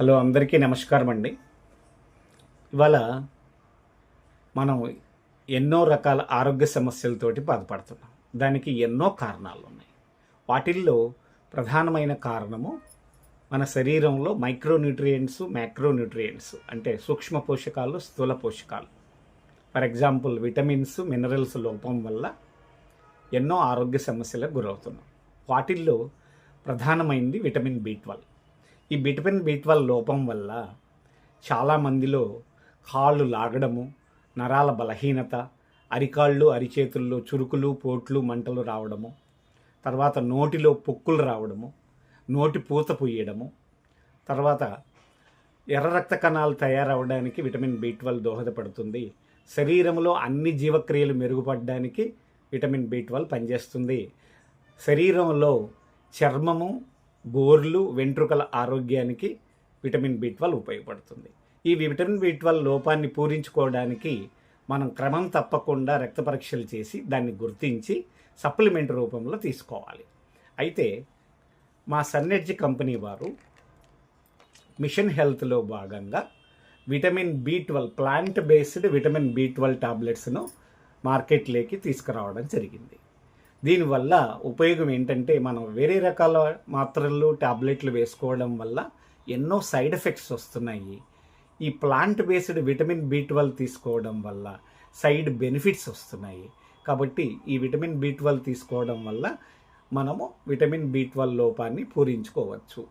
Hello అందరికీ నమస్కారం అండి. ఇవాళ మనం ఎన్నో రకాల ఆరోగ్య సమస్యలతోటి బాధపడుతున్నాం. దానికి ఎన్నో కారణాలు ఉన్నాయి. వాటిల్లో ప్రధానమైన కారణము మన శరీరంలో మైక్రోన్యూట్రియంట్స్ మ్యాక్రోన్యూట్రియంట్స్ అంటే సూక్ష్మ పోషకాలు స్థూల పోషకాలు. ఫర్ ఎగ్జాంపుల్ విటమిన్స్ మినరల్స్ లోపం వల్ల ఎన్నో ఆరోగ్య సమస్యలకు గురవుతున్నాం. వాటిల్లో ప్రధానమైనది విటమిన్ బి ట్వెల్వ్. ఈ విటమిన్ బి ట్వెల్వ్ లోపం వల్ల చాలామందిలో కాళ్ళు లాగడము నరాల బలహీనత అరికాళ్ళు అరిచేతుల్లో చురుకులు పోట్లు మంటలు రావడము తర్వాత నోటిలో పొక్కులు రావడము నోటి పూత పుయ్యడము తర్వాత ఎర్ర రక్త కణాలు తయారవడానికి విటమిన్ బి ట్వెల్వ్ దోహదపడుతుంది. శరీరంలో అన్ని జీవక్రియలు మెరుగుపడడానికి విటమిన్ బి ట్వెల్వ్ పనిచేస్తుంది. శరీరంలో చర్మము గోర్లు వెంట్రుకల ఆరోగ్యానికి విటమిన్ బి ట్వెల్వ్ ఉపయోగపడుతుంది. ఈ విటమిన్ బి ట్వెల్వ్ లోపాన్ని పూరించుకోవడానికి మనం క్రమం తప్పకుండా రక్త పరీక్షలు చేసి దాన్ని గుర్తించి సప్లిమెంట్ రూపంలో తీసుకోవాలి. అయితే మా సన్నెడ్జి కంపెనీ వారు మిషన్ హెల్త్లో భాగంగా vitamin B twelve plant based vitamin B twelve టాబ్లెట్స్ను మార్కెట్లోకి తీసుకురావడం జరిగింది. దీనివల్ల ఉపయోగం ఏంటంటే మనం వేరే రకాల మాత్రలు టాబ్లెట్లు వేసుకోవడం వల్ల ఎన్నో సైడ్ ఎఫెక్ట్స్ వస్తున్నాయి. ఈ plant based vitamin B twelve తీసుకోవడం వల్ల సైడ్ బెనిఫిట్స్ వస్తున్నాయి. కాబట్టి ఈ విటమిన్ బి ట్వెల్వ్ తీసుకోవడం వల్ల మనము విటమిన్ బి ట్వెల్వ్ లోపాన్ని పూరించుకోవచ్చు.